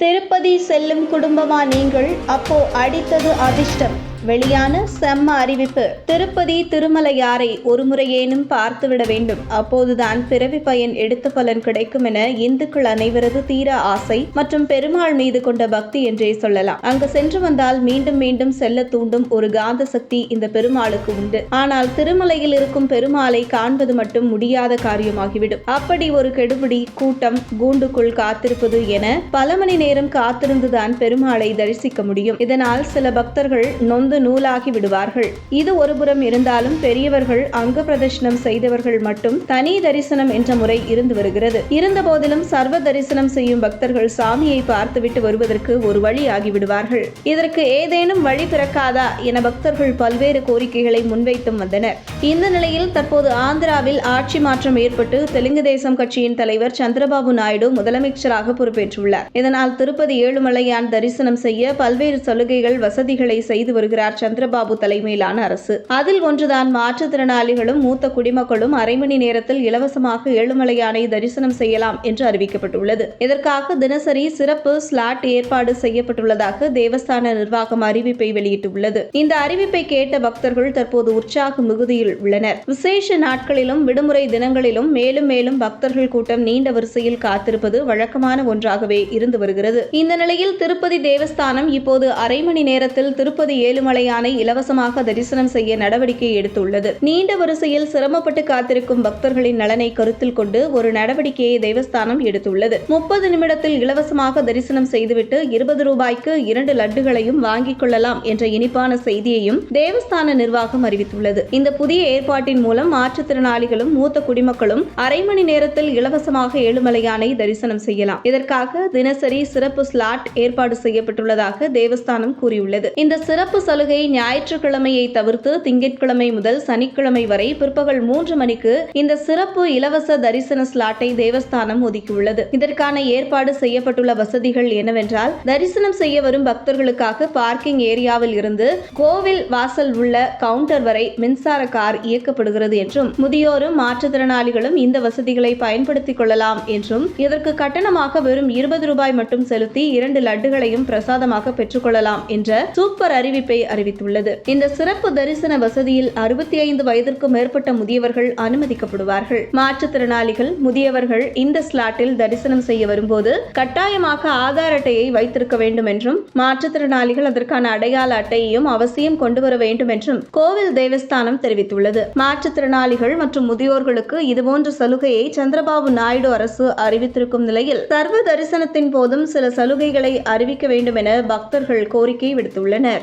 திருப்பதி செல்லும் குடும்பமா நீங்கள்? அப்போ அடித்தது அதிர்ஷ்டம். வெளியான செம்ம அறிவிப்பு. திருப்பதி திருமலையாரை ஒருமுறையேனும் பார்த்துவிட வேண்டும். அப்போதுதான் பிறவி பயன் எடுத்த பலன் கிடைக்கும் என இந்துக்கள் அனைவரது தீர ஆசை மற்றும் பெருமாள் மீது கொண்ட பக்தி என்றே சொல்லலாம். அங்கு சென்று வந்தால் மீண்டும் மீண்டும் செல்ல தூண்டும் ஒரு காந்த சக்தி இந்த பெருமாளுக்கு உண்டு. ஆனால் திருமலையில் இருக்கும் பெருமாளை காண்பது மட்டும் முடியாத காரியமாகிவிடும். அப்படி ஒரு கெடுபிடி கூட்டம் கூண்டுக்குள் காத்திருப்பது என பல மணி நேரம் காத்திருந்துதான் பெருமாளை தரிசிக்க முடியும். இதனால் சில பக்தர்கள் நொந்து நூலாகி விடுவார்கள். இது ஒருபுறம் இருந்தாலும் பெரியவர்கள் அங்க பிரதர்ஷனம் செய்தவர்கள் மட்டும் தனி தரிசனம் என்ற முறை இருந்து வருகிறது. இருந்த போதிலும் சர்வ தரிசனம் செய்யும் பக்தர்கள் சாமியை பார்த்துவிட்டு வருவதற்கு ஒரு வழி ஆகிவிடுவார்கள் இதற்கு ஏதேனும் வழி பிறக்காதா என பக்தர்கள் பல்வேறு கோரிக்கைகளை முன்வைத்தும் வந்தனர். இந்த நிலையில் தற்போது ஆந்திராவில் ஆட்சி மாற்றம் ஏற்பட்டு தெலுங்கு தேசம் கட்சியின் தலைவர் சந்திரபாபு நாயுடு முதலமைச்சராக பொறுப்பேற்றுள்ளார். இதனால் திருப்பதி ஏழுமலையான் தரிசனம் செய்ய பல்வேறு சலுகைகள் வசதிகளை செய்து வருகிறார் சந்திரபாபு தலைமையிலான அரசு. அதில் ஒன்றுதான் மாற்றுத்திறனாளிகளும் மூத்த குடிமக்களும் அரை மணி நேரத்தில் இலவசமாக ஏழுமலையானை தரிசனம் செய்யலாம் என்று அறிவிக்கப்பட்டுள்ளது. இதற்காக தினசரி சிறப்பு ஸ்லாட் ஏற்பாடு செய்யப்பட்டுள்ளதாக தேவஸ்தான நிர்வாகம் அறிவிப்பை வெளியிட்டுள்ளது. இந்த அறிவிப்பை கேட்ட பக்தர்கள் தற்போது உற்சாக மிகுதியில் உள்ளனர். விசேஷ நாட்களிலும் விடுமுறை தினங்களிலும் மேலும் மேலும் பக்தர்கள் கூட்டம் நீண்ட வரிசையில் காத்திருப்பது வழக்கமான ஒன்றாகவே இருந்து வருகிறது. இந்த நிலையில் திருப்பதி தேவஸ்தானம் இப்போது அரை மணி நேரத்தில் திருப்பதி ஏழுமலை ஏழுமலையானை இலவசமாக தரிசனம் செய்ய நடவடிக்கை எடுத்துள்ளது. நீண்ட வரிசையில் சிரமப்பட்டு காத்திருக்கும் பக்தர்களின் நலனை கருத்தில் கொண்டு ஒரு நடவடிக்கையை தேவஸ்தானம் எடுத்துள்ளது. முப்பது நிமிடத்தில் இலவசமாக தரிசனம் செய்துவிட்டு இருபது ரூபாய்க்கு இரண்டு லட்டுகளையும் வாங்கிக் கொள்ளலாம் என்ற இனிப்பான செய்தியையும் தேவஸ்தான நிர்வாகம் அறிவித்துள்ளது. இந்த புதிய ஏற்பாட்டின் மூலம் மாற்றுத்திறனாளிகளும் மூத்த குடிமக்களும் அரை மணி நேரத்தில் இலவசமாக ஏழுமலையானை தரிசனம் செய்யலாம். இதற்காக தினசரி சிறப்பு ஸ்லாட் ஏற்பாடு செய்யப்பட்டுள்ளதாக தேவஸ்தானம் கூறியுள்ளது. இந்த சிறப்பு சலுகை ஞாயிற்றுக்கிழமையை தவிர்த்து திங்கட்கிழமை முதல் சனிக்கிழமை வரை பிற்பகல் மூன்று மணிக்கு இந்த சிறப்பு இலவச தரிசன ஸ்லாட்டை தேவஸ்தானம் ஒதுக்கியுள்ளது. இதற்கான ஏற்பாடு செய்யப்பட்டுள்ள வசதிகள் என்னவென்றால் தரிசனம் செய்ய வரும் பக்தர்களுக்காக பார்க்கிங் ஏரியாவில் இருந்து கோவில் வாசல் உள்ள கவுண்டர் வரை மின்சார கார் இயக்கப்படுகிறது என்றும் முதியோரும் மாற்றுத்திறனாளிகளும் இந்த வசதிகளை பயன்படுத்திக் கொள்ளலாம் என்றும் இதற்கு கட்டணமாக வெறும் இருபது ரூபாய் மட்டும் செலுத்தி இரண்டு லட்டுகளையும் பிரசாதமாக பெற்றுக்கொள்ளலாம் என்ற சூப்பர் அறிவிப்பை அறிவித்துள்ளது. இந்த சிறப்பு தரிசன வசதியில் அறுபத்தி ஐந்து வயதிற்கும் மேற்பட்ட முதியவர்கள் அனுமதிக்கப்படுவார்கள். மாற்றுத்திறனாளிகள் முதியவர்கள் இந்த ஸ்லாட்டில் தரிசனம் செய்ய வரும்போது கட்டாயமாக ஆதார் அட்டையை வைத்திருக்க வேண்டும் என்றும் மாற்றுத்திறனாளிகள் அதற்கான அடையாள அட்டையையும் அவசியம் கொண்டு வர வேண்டும் என்றும் கோவில் தேவஸ்தானம் தெரிவித்துள்ளது. மாற்றுத்திறனாளிகள் மற்றும் முதியோர்களுக்கு இதுபோன்ற சலுகையை சந்திரபாபு நாயுடு அரசு அறிவித்திருக்கும் நிலையில் சர்வ தரிசனத்தின் போதும் சில சலுகைகளை அறிவிக்க வேண்டும் என பக்தர்கள் கோரிக்கை விடுத்துள்ளனர்.